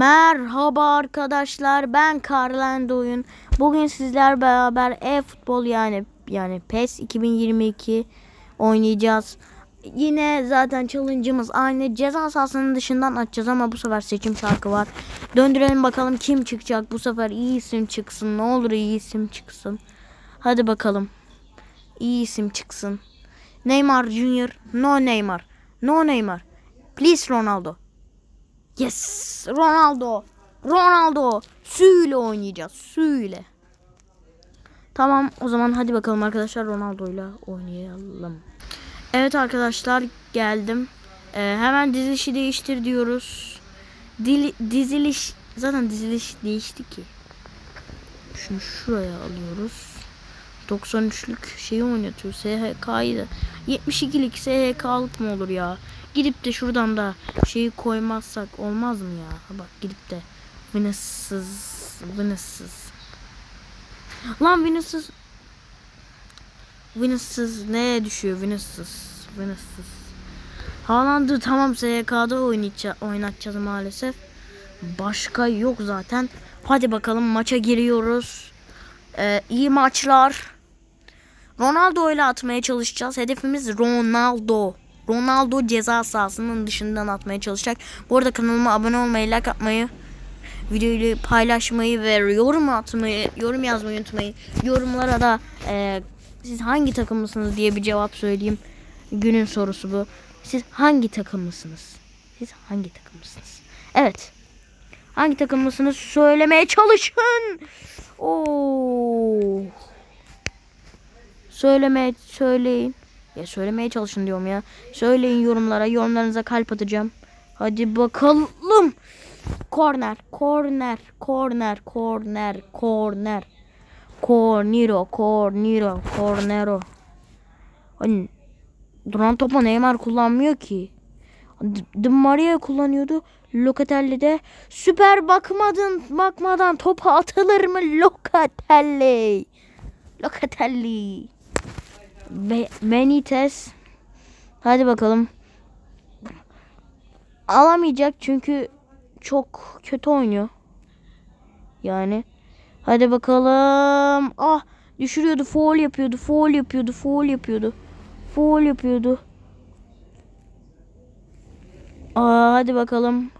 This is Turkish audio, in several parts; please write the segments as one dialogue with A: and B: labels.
A: Merhaba arkadaşlar ben Karland Oyun. Bugün sizler beraber e-futbol yani yani PES 2022 oynayacağız. Yine zaten challenge'ımız aynı. Ceza sahasının dışından açacağız ama bu sefer seçim şarkı var. Döndürelim bakalım kim çıkacak. Bu sefer iyi isim çıksın. Ne olur iyi isim çıksın. Hadi bakalım. İyi isim çıksın. Neymar Junior. No Neymar. No Neymar. Please Ronaldo. Yes. Ronaldo. Ronaldo. Suyla oynayacağız. Suyla. Tamam o zaman hadi bakalım arkadaşlar Ronaldo'yla oynayalım. Evet arkadaşlar geldim. Ee, hemen dizilişi değiştir diyoruz. Dili, diziliş zaten diziliş değişti ki. Şunu şuraya alıyoruz. 93'lük şeyi oynatıyor. SHK'yı da. 72'lik SHK'lık mı olur ya? Gidip de şuradan da şeyi koymazsak olmaz mı ya? Bak gidip de Vinicius Vinicius Lan Vinicius Vinicius neye düşüyor Vinicius Vinicius Haaland'ı tamam oynayacağız, oynatacağız maalesef. Başka yok zaten. Hadi bakalım maça giriyoruz. Ee, iyi maçlar. Ronaldo ile atmaya çalışacağız. Hedefimiz Ronaldo. Ronaldo ceza sahasının dışından atmaya çalışacak. Bu arada kanalıma abone olmayı, like atmayı, videoyu paylaşmayı ve yorum atmayı, yorum yazmayı unutmayın. Yorumlara da e, siz hangi takımlısınız diye bir cevap söyleyeyim. Günün sorusu bu. Siz hangi takımlısınız? Siz hangi takımlısınız? Evet. Hangi takımlısınız söylemeye çalışın. Oo. Söylemeye söyleyin. Ya söylemeye çalışın diyorum ya. Söyleyin yorumlara. Yorumlarınıza kalp atacağım. Hadi bakalım. Korner, korner, korner, korner, korner. Corniro, Corniro, Cornero. Hani duran topa Neymar kullanmıyor ki. Di Maria kullanıyordu. Locatelli'de süper bakmadın bakmadan topa atılır mı Locatelli? Locatelli. Be Benitez. Hadi bakalım. Alamayacak çünkü çok kötü oynuyor. Yani. Hadi bakalım. Ah düşürüyordu. Foul yapıyordu. Foul yapıyordu. Foul yapıyordu. Foul yapıyordu. Aa, hadi bakalım.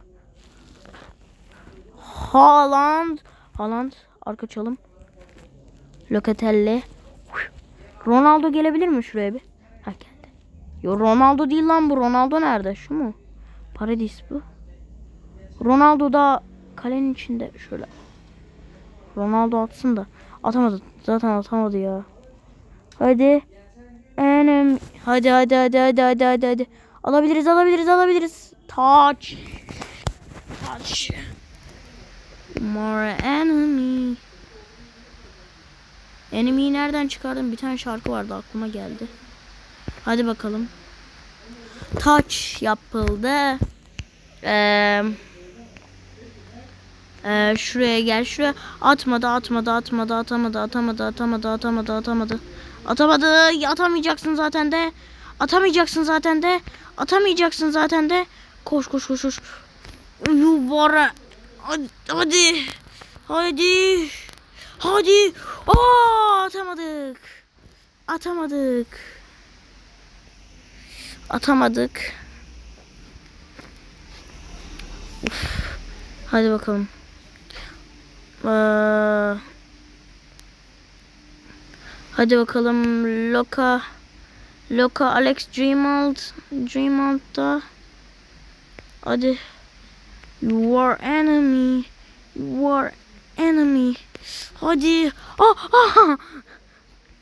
A: Haaland. Haaland. Arka çalım. Locatelli. Ronaldo gelebilir mi şuraya bir? Ha geldi. Yo Ronaldo değil lan bu. Ronaldo nerede? Şu mu? Paradis bu. Ronaldo da kalenin içinde şöyle. Ronaldo atsın da. Atamadı. Zaten atamadı ya. Hadi. Enem. Hadi hadi hadi hadi hadi hadi hadi. Alabiliriz alabiliriz alabiliriz. Touch. Touch. More enemy. Enemy'yi nereden çıkardım? Bir tane şarkı vardı aklıma geldi. Hadi bakalım. Touch yapıldı. Eee ee, şuraya gel şuraya. Atmadı atmadı atmadı atamadı atamadı atamadı atamadı atamadı. Atamadı Ya, atamayacaksın zaten de. Atamayacaksın zaten de. Atamayacaksın zaten de. Koş koş koş koş. Yuvara hadi. Hadi hadi. Aa, atamadık. Atamadık. Atamadık. Uf. hadi bakalım. Ee, hadi bakalım. Loka Loka Alex Dreamald Dreamald'da hadi. You are enemy. You are enemy Hadi ah, ah.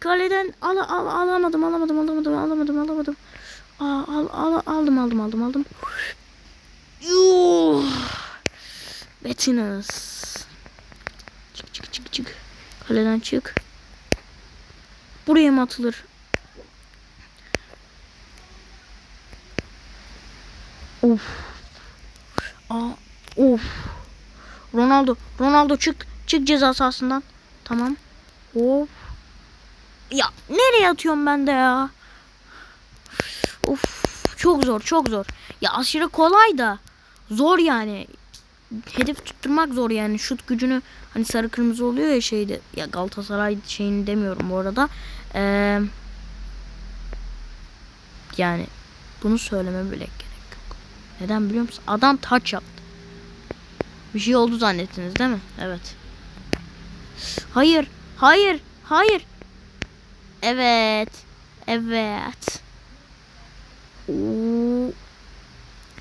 A: Kaleden al, al, alamadım alamadım alamadım alamadım alamadım Aa, al, al, aldım aldım aldım aldım Yuh. Betinas Çık çık çık çık. Kaleden çık. Buraya mı atılır? Of. Aa, of. Ronaldo. Ronaldo çık. Çık ceza sahasından. Tamam. Of. Ya nereye atıyorum ben de ya? Of. Çok zor çok zor. Ya aşırı kolay da. Zor yani. hedef tutturmak zor yani. Şut gücünü hani sarı kırmızı oluyor ya şeyde. Ya Galatasaray şeyini demiyorum bu arada. Ee, yani bunu söyleme bile gerek yok. Neden biliyor musun? Adam taç yaptı. Bir şey oldu zannettiniz değil mi? Evet. Hayır. Hayır. Hayır. Evet. Evet.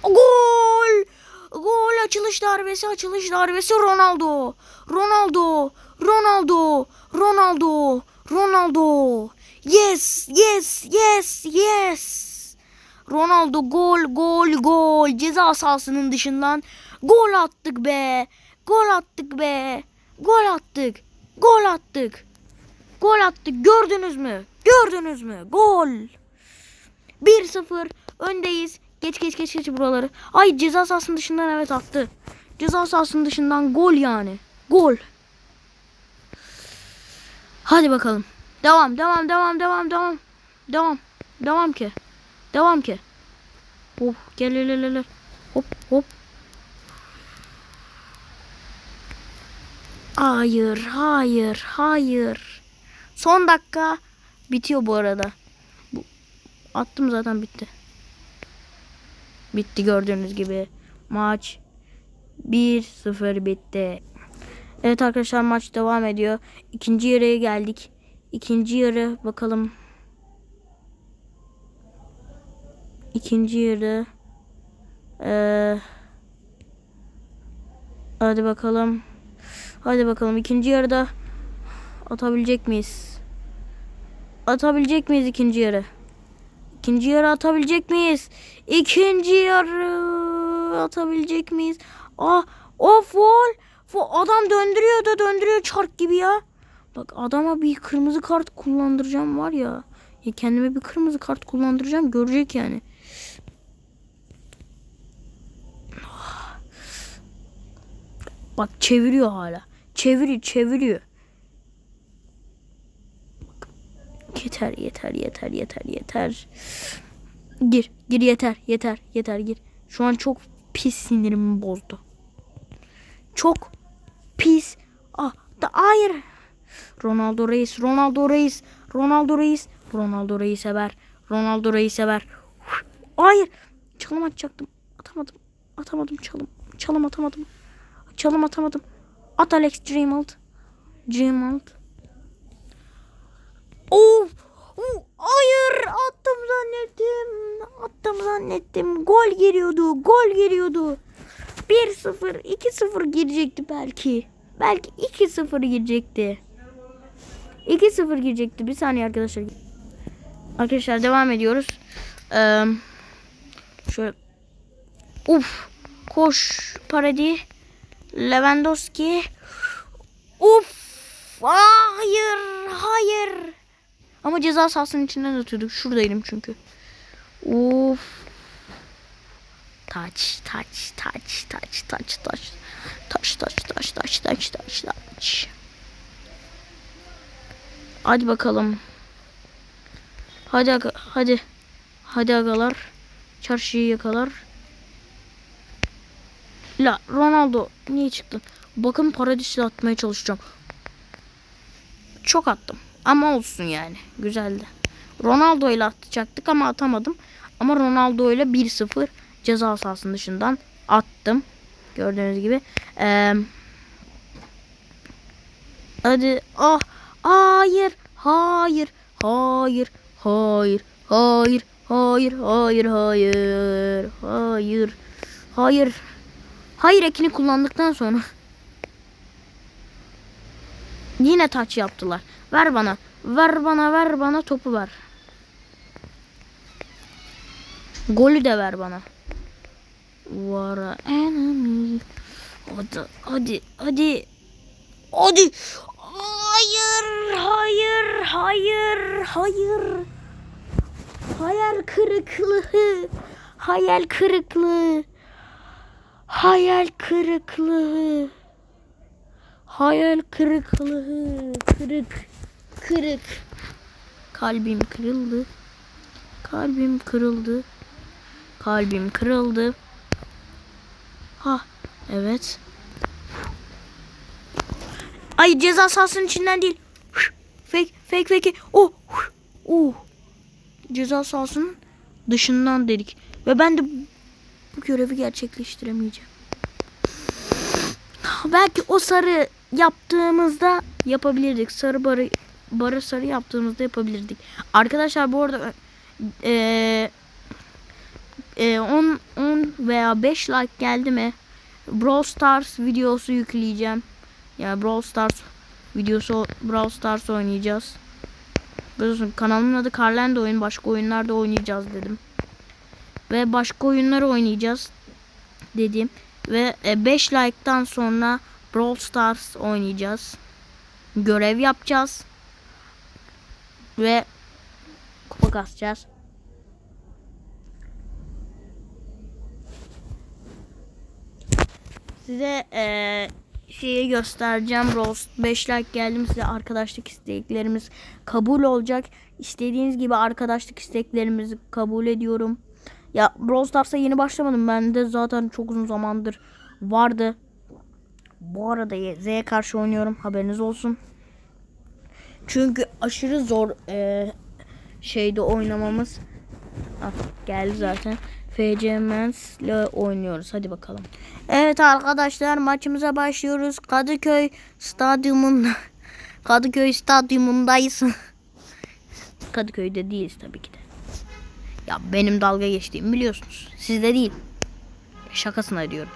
A: Gol! Gol açılış darbesi açılış darbesi Ronaldo. Ronaldo. Ronaldo. Ronaldo. Ronaldo. Yes, yes, yes, yes. Ronaldo gol, gol, gol. Ceza sahasının dışından gol attık be. Gol attık be. Gol attık. Gol attık. Gol attık. Gördünüz mü? Gördünüz mü? Gol. 1-0 öndeyiz. Geç geç geç geç buraları. Ay ceza sahasının dışından evet attı. Ceza sahasının dışından gol yani. Gol. Hadi bakalım. Devam devam devam devam devam. Devam. Devam ki. Devam ki. Hop gel gel gel gel. Hayır, hayır, hayır. Son dakika bitiyor bu arada. Bu, attım zaten bitti. Bitti gördüğünüz gibi. Maç 1-0 bitti. Evet arkadaşlar maç devam ediyor. İkinci yarıya geldik. İkinci yarı bakalım. İkinci yarı. Ee, hadi bakalım. Hadi bakalım ikinci yarıda atabilecek miyiz? Atabilecek miyiz ikinci yarı? İkinci yarı atabilecek miyiz? İkinci yarı atabilecek miyiz? Ah, o foul. Fo- Adam döndürüyor da döndürüyor çark gibi ya. Bak adama bir kırmızı kart kullandıracağım var ya. ya kendime bir kırmızı kart kullandıracağım görecek yani. Bak çeviriyor hala. Çeviriyor, çeviriyor. Bak. Yeter, yeter, yeter, yeter, yeter. Gir, gir yeter, yeter, yeter gir. Şu an çok pis sinirimi bozdu. Çok pis. Ah, da hayır. Ronaldo Reis, Ronaldo Reis, Ronaldo Reis, Ronaldo Reis sever. Ronaldo Reis sever. Hayır. Çalım atacaktım. Atamadım. Atamadım çalım. Çalım atamadım. Çalım atamadım. At Alex Dreamald. Dreamald. Of! Of! Hayır! Attım zannettim. Attım zannettim. Gol geliyordu. Gol geliyordu. 1-0, 2-0 girecekti belki. Belki 2-0 girecekti. 2-0 girecekti. Bir saniye arkadaşlar. Arkadaşlar devam ediyoruz. Ee, şöyle. Uf. Koş. Paradi. Lewandowski. Uf. Hayır. Hayır. Ama ceza sahasının içinden atıyorduk. Şuradaydım çünkü. Uf. Taç, taç, taç, taç, taç, taç. Taç, taç, taç, taç, taç, taç, taç. Hadi bakalım. Hadi hadi. Hadi agalar. Çarşıyı yakalar. La Ronaldo niye çıktın? Bakın paradisle atmaya çalışacağım. Çok attım. Ama olsun yani. Güzeldi. Ronaldo ile atacaktık ama atamadım. Ama Ronaldo ile 1-0 ceza sahasının dışından attım. Gördüğünüz gibi. Ee, hadi. Ah. Hayır. Hayır. Hayır. Hayır. Hayır. Hayır. Hayır. Hayır. Hayır. Hayır. Hayır ekini kullandıktan sonra. Yine taç yaptılar. Ver bana. Ver bana ver bana topu ver. Golü de ver bana. What a enemy. Hadi hadi hadi. Hadi. Hayır, hayır, hayır, hayır. Hayal kırıklığı. Hayal kırıklığı. Hayal kırıklığı. Hayal kırıklığı. Kırık. Kırık. Kalbim kırıldı. Kalbim kırıldı. Kalbim kırıldı. Ha Evet. Ay ceza sahasının içinden değil. Fake fake fake. Oh. Oh. Ceza sahasının dışından dedik. Ve ben de bu görevi gerçekleştiremeyeceğim. Belki o sarı yaptığımızda yapabilirdik. Sarı barı barı sarı yaptığımızda yapabilirdik. Arkadaşlar bu arada eee e, 10 10 veya 5 like geldi mi Brawl Stars videosu yükleyeceğim. Yani Brawl Stars videosu Brawl Stars oynayacağız. Biliyorsun kanalımın adı Carlendo oyun. Başka oyunlarda oynayacağız dedim. Ve başka oyunları oynayacağız dedim. Ve 5 like'tan sonra Brawl Stars oynayacağız. Görev yapacağız. Ve kupa kasacağız. Size eee şeyi göstereceğim. Roast 5 like geldim size arkadaşlık isteklerimiz kabul olacak. İstediğiniz gibi arkadaşlık isteklerimizi kabul ediyorum. Ya Brawl Stars'a yeni başlamadım. Ben de zaten çok uzun zamandır vardı. Bu arada Z'ye karşı oynuyorum. Haberiniz olsun. Çünkü aşırı zor eee şeyde oynamamız. Ah, geldi zaten. FC ile oynuyoruz. Hadi bakalım. Evet arkadaşlar maçımıza başlıyoruz. Kadıköy stadyumunda Kadıköy stadyumundayız. Kadıköy'de değiliz tabii ki de. Ya benim dalga geçtiğimi biliyorsunuz. Sizde değil. Şakasına diyorum.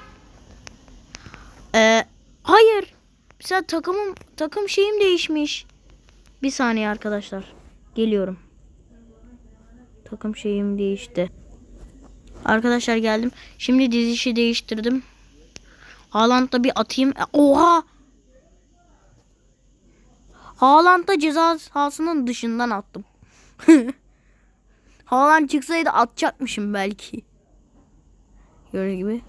A: Ee, hayır. Mesela takımım takım şeyim değişmiş. Bir saniye arkadaşlar. Geliyorum. Takım şeyim değişti. Arkadaşlar geldim. Şimdi dizişi değiştirdim. Haaland'da bir atayım. E, Oha! Haaland'da ceza sahasının dışından attım. Haaland çıksaydı atacakmışım belki. Gördüğünüz gibi.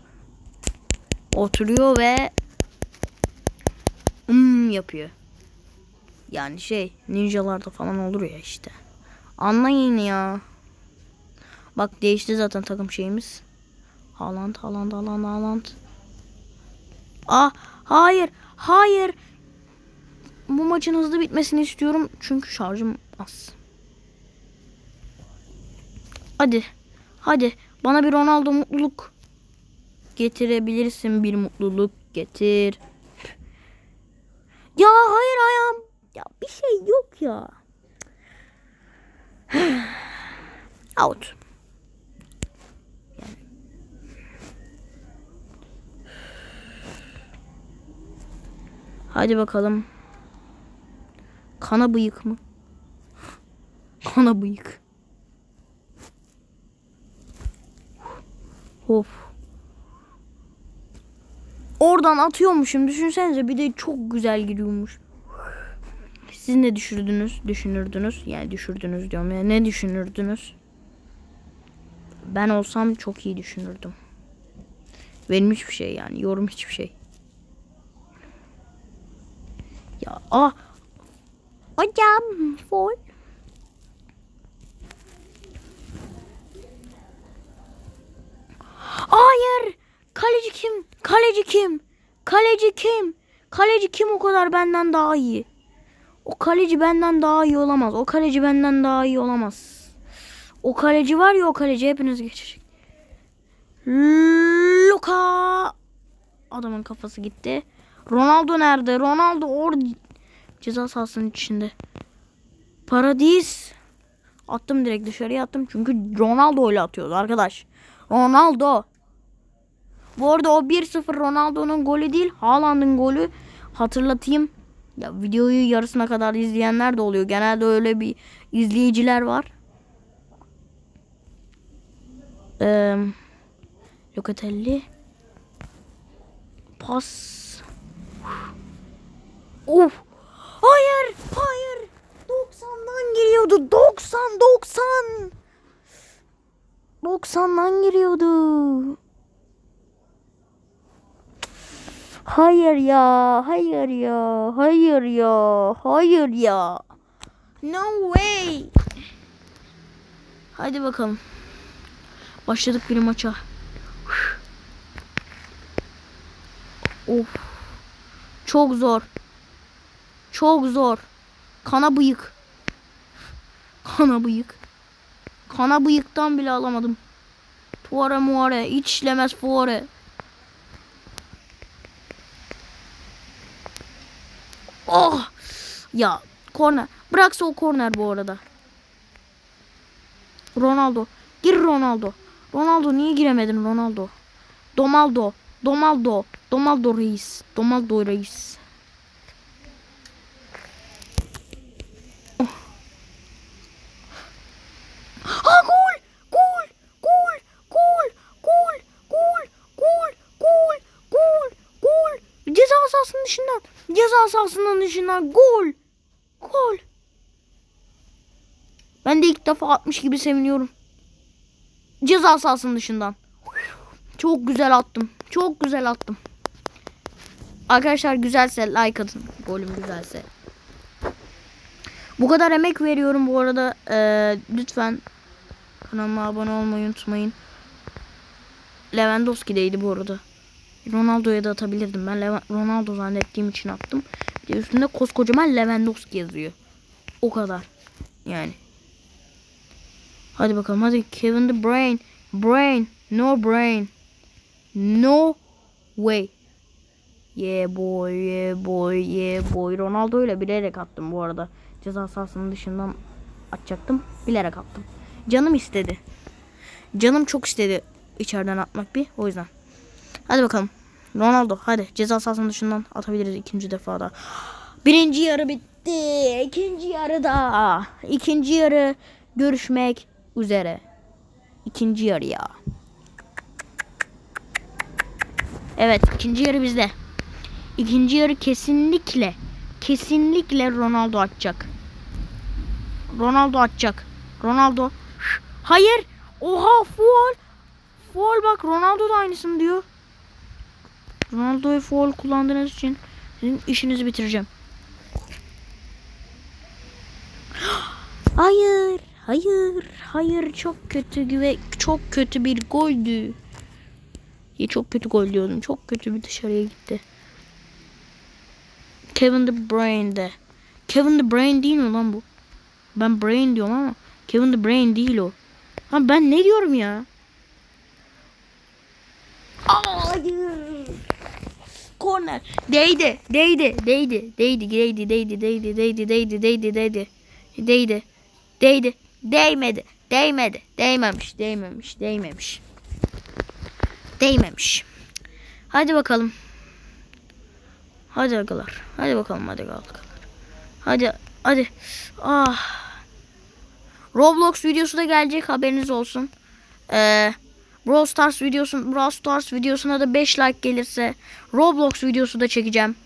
A: Oturuyor ve hmm yapıyor. Yani şey ninjalarda falan olur ya işte. Anlayın ya. Bak değişti zaten takım şeyimiz. Haaland, Haaland, Haaland, Haaland. Ah, hayır, hayır. Bu maçın hızlı bitmesini istiyorum çünkü şarjım az. Hadi, hadi. Bana bir Ronaldo mutluluk getirebilirsin bir mutluluk getir. Ya hayır ayağım. Ya bir şey yok ya. Out. Hadi bakalım. Kana bıyık mı? Kana bıyık. Of. Oradan atıyormuşum. Düşünsenize bir de çok güzel giriyormuş. Siz ne düşürdünüz? Düşünürdünüz. Yani düşürdünüz diyorum. Yani ne düşünürdünüz? Ben olsam çok iyi düşünürdüm. Benim hiçbir şey yani. Yorum hiçbir şey. Ya ah. Hocam foul. Hayır. Kaleci kim? Kaleci kim? Kaleci kim? Kaleci kim o kadar benden daha iyi? O kaleci benden daha iyi olamaz. O kaleci benden daha iyi olamaz. O kaleci var ya o kaleci hepiniz geçecek. Luka. Adamın kafası gitti. Ronaldo nerede? Ronaldo or ceza sahasının içinde. Paradis. Attım direkt dışarıya attım. Çünkü Ronaldo ile atıyordu arkadaş. Ronaldo. Bu arada o 1-0 Ronaldo'nun golü değil. Haaland'ın golü. Hatırlatayım. Ya videoyu yarısına kadar izleyenler de oluyor. Genelde öyle bir izleyiciler var. Ee, Locatelli. Pas. Of. Hayır, hayır. 90'dan giriyordu. 90, 90. 90'dan giriyordu. Hayır ya, hayır ya, hayır ya, hayır ya. No way. Hadi bakalım. Başladık bir maça. Of. Çok zor. Çok zor. Kana bıyık. Kana bıyık. Kana bıyıktan bile alamadım. Tuare muare. Hiç işlemez fuare. Oh. Ya korner. Bıraksa o korner bu arada. Ronaldo. Gir Ronaldo. Ronaldo niye giremedin Ronaldo? Domaldo. Domaldo. Domaldo reis. Domaldo reis. Ceza sahasının dışından gol! Gol! Ben de ilk defa atmış gibi seviniyorum. Ceza sahasının dışından. Çok güzel attım. Çok güzel attım. Arkadaşlar güzelse like atın. Golüm güzelse. Bu kadar emek veriyorum bu arada. Ee, lütfen kanalıma abone olmayı unutmayın. Lewandowski'deydi bu arada. Ronaldo'ya da atabilirdim. Ben Levan- Ronaldo zannettiğim için attım. Bir de üstünde koskocaman Lewandowski yazıyor. O kadar. Yani. Hadi bakalım hadi Kevin De Bruyne. Brain. No brain. No way. Yeah boy, yeah boy, yeah boy. Ronaldo ile bilerek attım bu arada. Ceza sahasının dışından atacaktım. Bilerek attım. Canım istedi. Canım çok istedi içeriden atmak bir. O yüzden. Hadi bakalım. Ronaldo hadi ceza sahasının dışından atabiliriz ikinci defada. Birinci yarı bitti. İkinci yarıda. İkinci yarı görüşmek üzere. İkinci yarı ya. Evet ikinci yarı bizde. İkinci yarı kesinlikle kesinlikle Ronaldo atacak. Ronaldo atacak. Ronaldo. Hayır. Oha foul. Foul bak Ronaldo da aynısını diyor. Ronaldo'yu foul kullandığınız için sizin işinizi bitireceğim. Hayır. Hayır. Hayır. Çok kötü ve çok kötü bir goldü. Ya çok kötü gol diyordum. Çok kötü bir dışarıya gitti. Kevin De Bruyne'de. Kevin De Bruyne değil mi lan bu? Ben Brain diyorum ama Kevin De Bruyne değil o. Ha ben ne diyorum ya? Hayır. Corner. Değdi. Değdi. Değdi. Değdi. Değdi. Değdi. Değdi. Değdi. Değdi. Değdi. Değdi. Değdi. Değdi. Değmedi. Değmedi. Değmemiş. Değmemiş. Değmemiş. Değmemiş. Hadi bakalım. Hadi agalar. Hadi bakalım hadi agalar. Hadi hadi. Ah. Roblox videosu da gelecek haberiniz olsun. Ee, Brawl Stars videosu Brawl Stars videosuna da 5 like gelirse Roblox videosu da çekeceğim.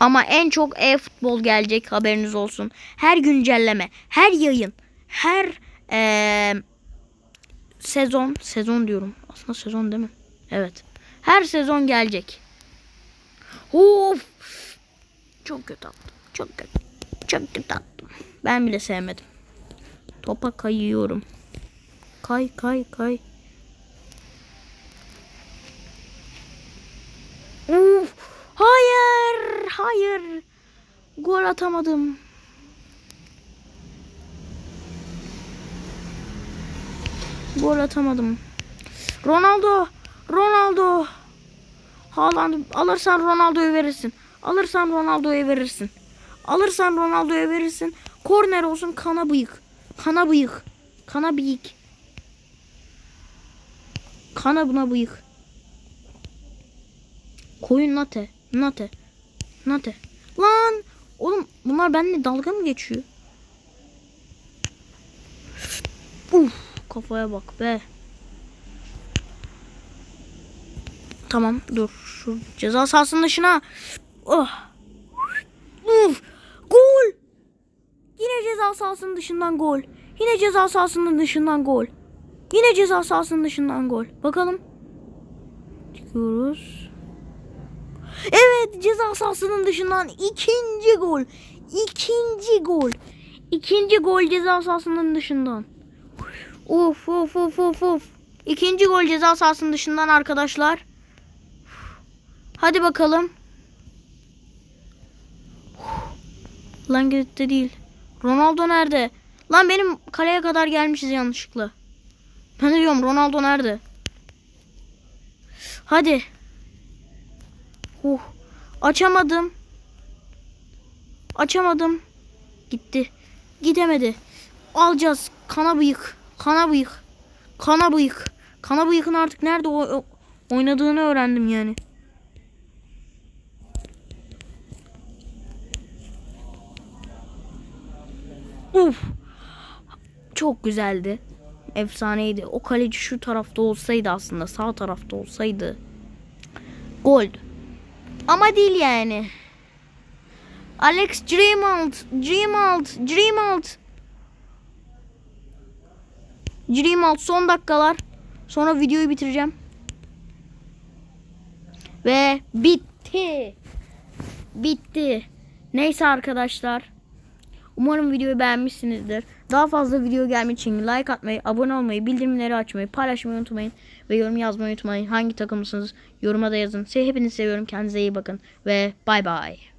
A: Ama en çok e-futbol gelecek haberiniz olsun. Her güncelleme, her yayın, her eee sezon, sezon diyorum. Aslında sezon değil mi? Evet. Her sezon gelecek. Of! Çok kötü attım. Çok kötü. Çok kötü attım. Ben bile sevmedim. Topa kayıyorum. Kay kay kay. Uf! Hayır! Hayır! Gol atamadım. Gol atamadım. Ronaldo! Ronaldo! Haaland alırsan Ronaldo'yu verirsin. Alırsan Ronaldo'yu verirsin. Alırsan Ronaldo'ya verirsin. Korner olsun kana bıyık. Kana bıyık. Kana bıyık. Kana buna bıyık. Koyun nate. Nate. Nate. Lan! Oğlum bunlar benimle dalga mı geçiyor? Uf, kafaya bak be. Tamam dur. Şu ceza sahasının dışına. Oh. Uf. Gol. Yine ceza sahasının dışından gol. Yine ceza sahasının dışından gol. Yine ceza sahasının dışından gol. Bakalım. Çıkıyoruz. Evet ceza sahasının dışından ikinci gol. İkinci gol. İkinci gol ceza sahasının dışından. Of of of of of. İkinci gol ceza sahasının dışından arkadaşlar. Hadi bakalım. Lan gitti değil. Ronaldo nerede? Lan benim kaleye kadar gelmişiz yanlışlıkla. Ben de diyorum Ronaldo nerede? Hadi. Uh. Açamadım. Açamadım. Gitti. Gidemedi. Alacağız. Kana bıyık. Kana bıyık. Kana bıyık. Kana bıyıkın artık nerede o, o- oynadığını öğrendim yani. Uf. Çok güzeldi. Efsaneydi. O kaleci şu tarafta olsaydı aslında sağ tarafta olsaydı. Gol. Ama değil yani. Alex Dreamald, Dreamald, Dreamald. Dreamald son dakikalar. Sonra videoyu bitireceğim. Ve bitti. Bitti. Neyse arkadaşlar. Umarım videoyu beğenmişsinizdir. Daha fazla video gelmek için like atmayı, abone olmayı, bildirimleri açmayı, paylaşmayı unutmayın. Ve yorum yazmayı unutmayın. Hangi takımlısınız yoruma da yazın. Hepinizi seviyorum. Kendinize iyi bakın. Ve bay bay.